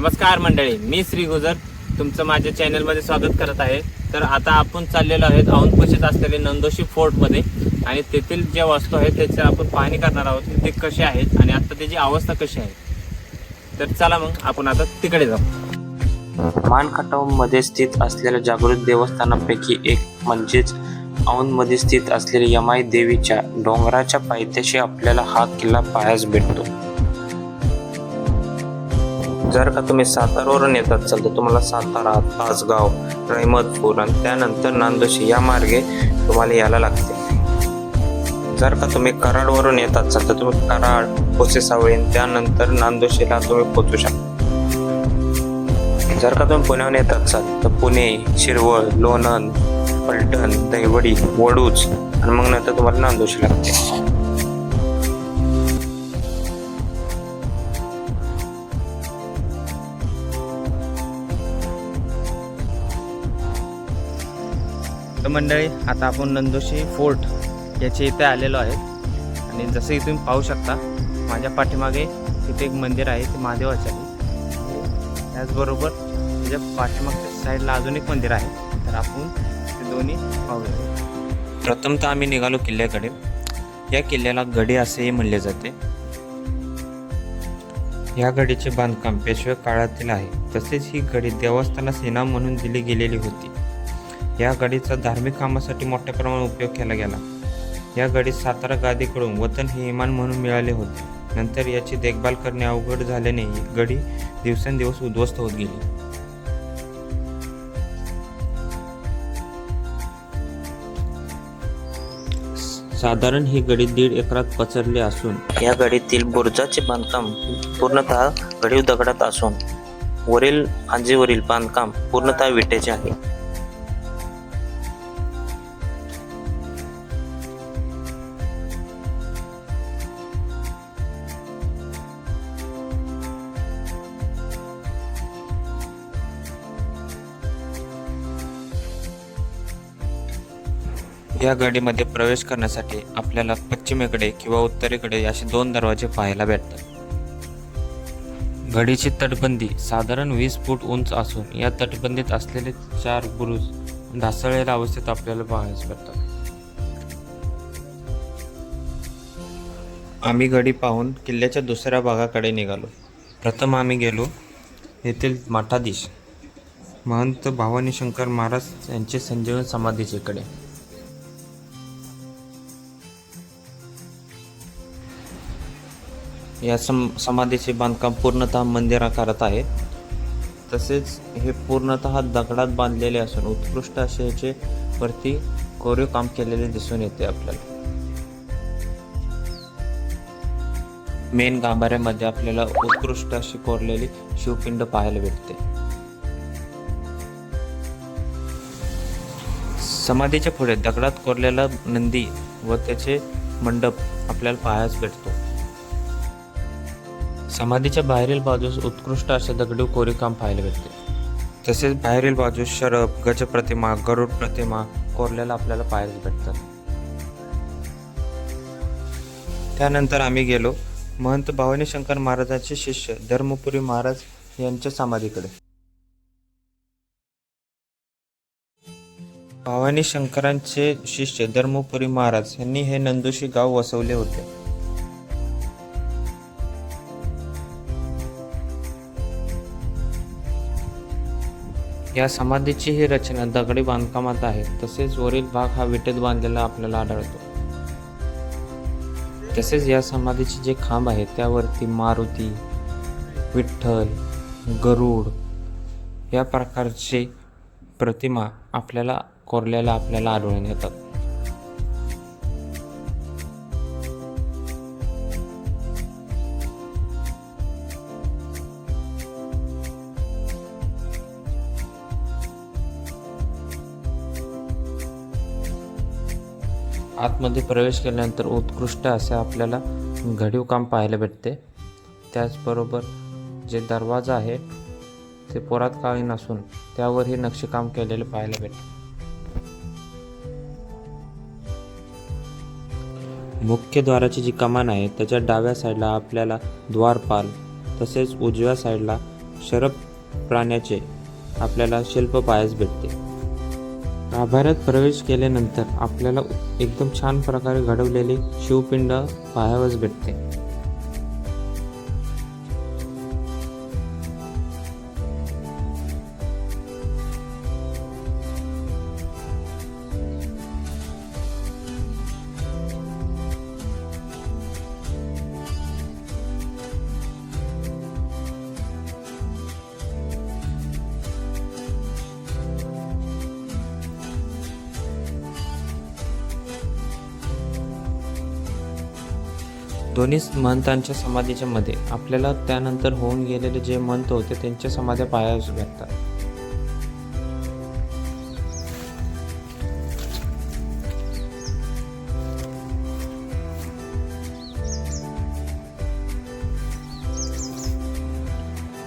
नमस्कार मंडळी मी श्री गुजर. तुमचं माझ्या चॅनलमध्ये स्वागत करत आहे. तर आता आपण चाललेलो आहेत औंधपशीत असलेले नंदोशी फोर्टमध्ये. आणि तेथील ज्या वस्तू आहेत त्याची आपण पाहणी करणार आहोत. ते कसे आहेत आणि आता त्याची अवस्था कशी आहे. तर चला मग आपण आता तिकडे जाऊ. मानखटावमध्ये स्थित असलेल्या जागृत देवस्थानापैकी एक म्हणजेच औंधमध्ये स्थित असलेल्या यमाई देवीच्या डोंगराच्या पायथ्याशी आपल्याला हा किल्ला पाहायला भेटतो. जर का तुम्ही सातारावरून येत असाल तर तुम्हाला सातारा तासगाव रहमतपूर आणि त्यानंतर नांदोशी या मार्गे तुम्हाला यायला लागते. जर का तुम्ही कराडवरून येत असाल तर तुम्ही कराड कोसेसावळी आणि त्यानंतर नांदोशीला तुम्ही पोचू शकता. जर का तुम्ही पुण्याहून येत असाल तर पुणे शिरवळ लोणंद पलटण दहिवडी वडूच आणि मग नंतर तुम्हाला नांदोशी लागते. तर मंडळी आता आपण नंदोशी फोर्ट याच्या इथे आलेलो आहे. आणि जसं की तुम्ही पाहू शकता माझ्या पाठीमागे तिथे एक मंदिर आहे ते महादेवाचे आहे. त्याचबरोबर त्याच्या पाठीमागच्या साईडला अजून एक मंदिर आहे. तर आपण ते दोन्ही पाहूया. प्रथमतः आम्ही निघालो किल्ल्याकडे. या किल्ल्याला गडी असेही म्हणले जाते. या गडीचे बांधकाम पेशवे काळातील आहे. तसेच ही गडी देवस्थानास इनाम म्हणून दिली गेलेली होती. या गाडीचा धार्मिक कामासाठी मोठ्या प्रमाणात उपयोग केला गेला. या गडीत सातारा गादीकडून वतन हे इमान म्हणून मिळाले होते. नंतर याची देखभाल करणे अवघड झाल्याने ही गडी दिवसेंदिवस उद्ध्वस्त होत गेली. साधारण ही गडी दीड एकरात पसरली असून या गडीतील बुर्जाचे बांधकाम पूर्णतः गडीव दगडात असून वरील आंजीवरील बांधकाम पूर्णतः विटेचे आहे. या गाडीमध्ये प्रवेश करण्यासाठी आपल्याला पश्चिमेकडे किंवा उत्तरेकडे असे दोन दरवाजे पाहायला भेटतात. गडीची तटबंदी साधारण वीस फूट उंच असून या तटबंदीत असलेले चार बुरुज ढासळलेल्या अवस्थेत आपल्याला पाहायला भेटतात आम्ही गडी पाहून किल्ल्याच्या दुसऱ्या भागाकडे निघालो. प्रथम आम्ही गेलो येथील मठाधीश महंत भवानी शंकर महाराज यांचे संजीवन समाधीचेकडे. या सम समाधीचे बांधकाम पूर्णतः मंदिराकारात आहे. तसेच हे पूर्णतः दगडात बांधलेले असून उत्कृष्ट असे याचे वरती कोरीव काम केलेले दिसून येते आपल्याला. मेन गाभाऱ्यामध्ये आपल्याला उत्कृष्ट अशी कोरलेली शिवपिंड पाहायला भेटते. समाधीच्या पुढे दगडात कोरलेला नंदी व त्याचे मंडप आपल्याला पाहायला भेटतो. समाधीच्या बाहेरील बाजूस उत्कृष्ट असे दगडी कोरीकाम पाहायला भेटते. तसेच बाहेरील बाजूस शरब गज प्रतिमा गरुड प्रतिमा कोरलेला आपल्याला पाहायला भेटतात. त्यानंतर आम्ही गेलो महंत भवानी शंकर महाराजांचे शिष्य धर्मपुरी महाराज यांच्या समाधीकडे. भवानी शंकरांचे शिष्य धर्मपुरी महाराज यांनी हे नंदुशी गाव वसवले होते. या समाधीची ही रचना दगडी बांधकामात आहे. तसेच वरील भाग हा विटेत बांधलेला आपल्याला आढळतो. तसेच या समाधीचे जे खांब आहेत त्यावरती मारुती विठ्ठल गरुड या प्रकारचे प्रतिमा आपल्याला कोरलेल्या आपल्याला आढळून येतात. आतमध्ये प्रवेश केल्यानंतर उत्कृष्ट असे आपल्याला घडीव काम पाहायला भेटते. त्याचबरोबर जे दरवाजा आहे ते पुरातकालीन असून त्यावरही नक्षीकाम केलेले पाहायला भेटते. मुख्य द्वाराची जी कमान आहे त्याच्या डाव्या साईडला आपल्याला द्वारपाल तसेच उजव्या साईडला शरब प्राण्याचे आपल्याला शिल्प पाहायला भेटते. गाभाऱ्यात प्रवेश केल्यानंतर आपल्याला एकदम छान प्रकारे घडवलेले शिवपिंड पाहावयास भेटते. दोन्ही महंतांच्या समाधीच्या मध्ये. आपल्याला त्यानंतर होऊन गेलेले जे महंत होते त्यांच्या समाध्या पायास भेटतात.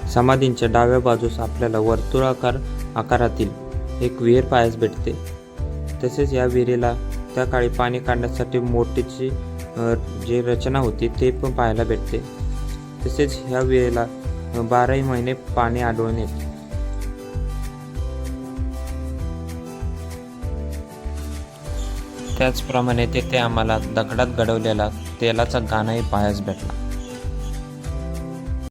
समाधींच्या डाव्या बाजूस आपल्याला वर्तुळाकार आकारातील एक विहीर पायास भेटते. तसेच या विहिरीला त्या काळी पाणी काढण्यासाठी मोठीची जी रचना होती ते पण पाहायला भेटते. तसेच ह्या वेळेला बाराही महिने पाणी आढळून येते. त्याचप्रमाणे तेथे आम्हाला दगडात घडवलेला तेलाचा गाणाही पाहायस भेटला.